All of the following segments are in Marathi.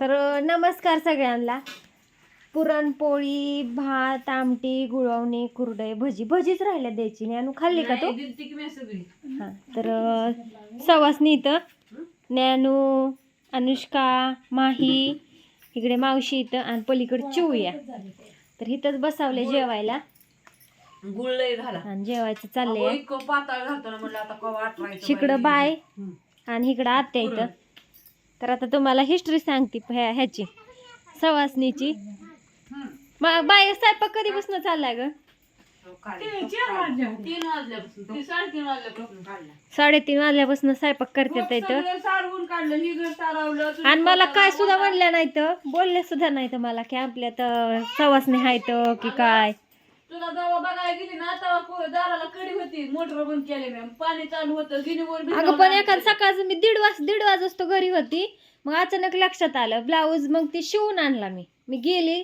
तर नमस्कार सगळ्यांना. पुरणपोळी भात आमटी गुळवणी कुरडई भजी. भजीच राहिल्या द्यायची नाही आणू खाल्ली का तू? हा. तर सवासनी इथं. नॅनू अनुष्का माही इकडे मावशी इथं आणि पलीकडे चिवया तर इथंच बसावले जेवायला. आणि जेवायचं चाललंय. इतकं पातळ घालतो ना म्हणलं आता कवा आठवायचं इकडं बाय. आणि इकडं आत्या इथं. तर आता तुम्हाला हिस्ट्री सांगते ह्या ह्याची. सवासणीची. मग बाय स्वयंपाक कधीपासून चाललाय ग? साडेतीन वाजल्यापासून स्वयंपाक करतात इथं आणि मला काय सुद्धा म्हणल्या नाही तर बोलले सुद्धा नाही तर मला की आपल्या तर सवासणी आहेत की काय? तुला जेव्हा बघायला गेली ना तेव्हा दाराला कडी होती. मोटर बंद केले मी. पाणी चालू होतं गिनीवर अगं पण एखाद सकाळचं मी दीड वाज दीड वाजतो घरी होती. मग अचानक लक्षात आलं ब्लाऊज मग ती शिवून आणला मी. मी गेली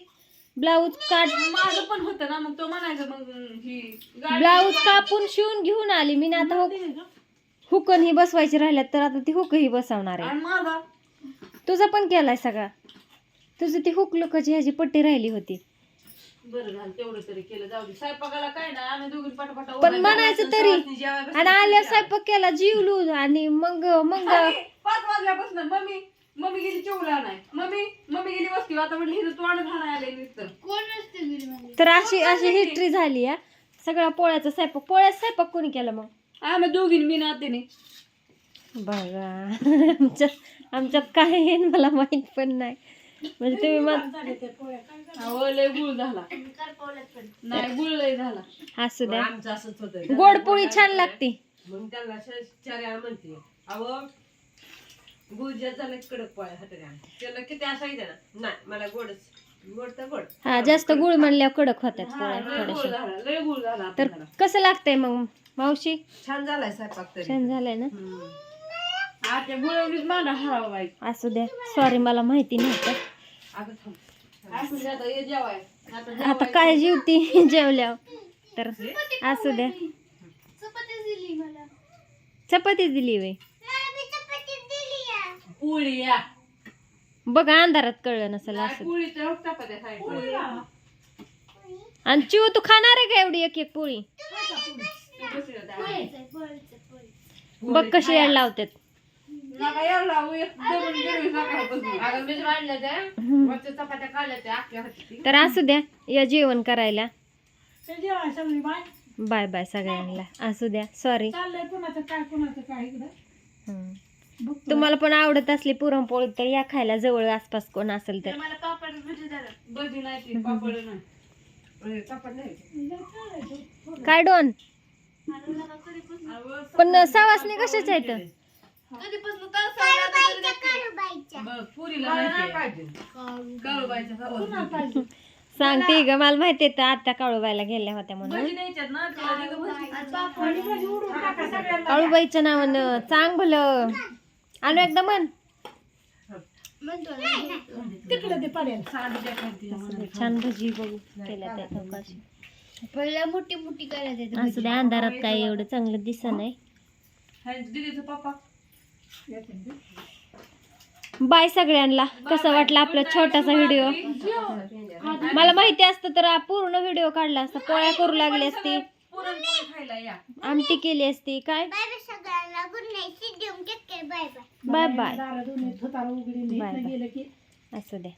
ब्लाऊज काट माझं पण होतं ना मग तो म्हणायचं मग ही गाडी- ब्लाऊज कापून शिवून घेऊन आली मी ना आता हुक हुकन ही बसवायची राहिल्यात तर आता ती हुक ही बसवणार आहे. आणि माझा? तुझा पण केलाय सगळा. तुझी ती हुक लोकांची ह्याची पट्टी राहिली होती. बरं झालं तेवढं तरी केलं. जाऊ दे स्वयंपाकाला काय नाही आम्ही दोघी पटापटा पण म्हणायचं तरी आणि आल्या स्वयंपाक केला जीवलू आणि मग मग पाच वाजल्यापासून मम्मी मम्मी गेली चिवला नाही मम्मी मम्मी गेली वस्ती आता म्हटलं हिनं तोंड घालायला आले नुसतं. तर अशी अशी हिस्ट्री झाली या सगळा पोळ्याचा स्वयंपाक पोळ्याचा स्वयंपाक कोणी केला मग? आम्ही दोघींनी मी नातीने. बघा. आमच्यात आमच्यात काय आहे मला माहीत पण नाही. म्हणजे तुम्ही मग लय गुळ झाला. नाही गुळ लय झाला. असू द्या. आमचं असंच होतं. गोड पोळी छान लागते. मग त्यांना म्हणते अहो हा जास्त गुळ म्हणल्यावर कडक होतात हा, पोळ्या तर. कसं लागतंय मग मावशी? छान झालाय छान झालंय ना? मांडा हरावा बाई असू द्या. सॉरी मला माहिती नव्हतं. अगं थांब. असं जे आता ये जेवाय. आता आता जेवाय. काय जीवती? जेवल्यावर. तर असू द्या. चपाती दिली वे पोळी या. बघा अंधारात कळलं नसेल नाही, असं. पोळी तर चपात्या खायच्या. आणि चिव तू खाणार आहे का एवढी एक एक पोळी? बघ कशी यायला लावतात. नका यायला लावू, एक दमून गेली सकाळपासून. अगं मीच वाढल्या त्या वरच्या चपात्या काढल्या त्या अख्ख्या हाती. तर असू द्या या जेवण करायला. बाय. बाय सगळ्यांना. असू द्या सॉरी तुम्हाला पण आवडत असली पुरणपोळी तर या खायला जवळ आसपास कोण असेल तर. मला पापड भजी द्या ना. भजी नाही ती, पापड नाही. अरे, कापड नाही. काय डोन? अगं, पण सवासणी कशाच आहेत? कधीपासून तर बघ, पुरीला. काळूबाईच्या. सांगते ग मला माहिती आहे आता काळूबाईला गेल्या होत्या म्हणून. भजी न्यायच्यात ना, तुला तिथं भजी. काळूबाईच्या. नावानं चांग भलं. आणू एकदा म्हण. साडी द्या खायची. छान भजी बघू केल्या त्या लोकांशी. पहिला मोठी मोठी करायचं असू द्या अंधारात काय एवढं चांगलं दिसत नाही. हाय, दीदीचं पप्पा. बाय सगळ्यांना. कसं वाटलं आपला छोटासा व्हिडिओ मला माहिती असतं तर पूर्ण व्हिडिओ काढला असता. पोळ्या करू लागली असती. आमटी केली असती. काय? सगळ्यांना. गुड नाईट देऊन घेतले बाय बाय बाय बाय असू द्या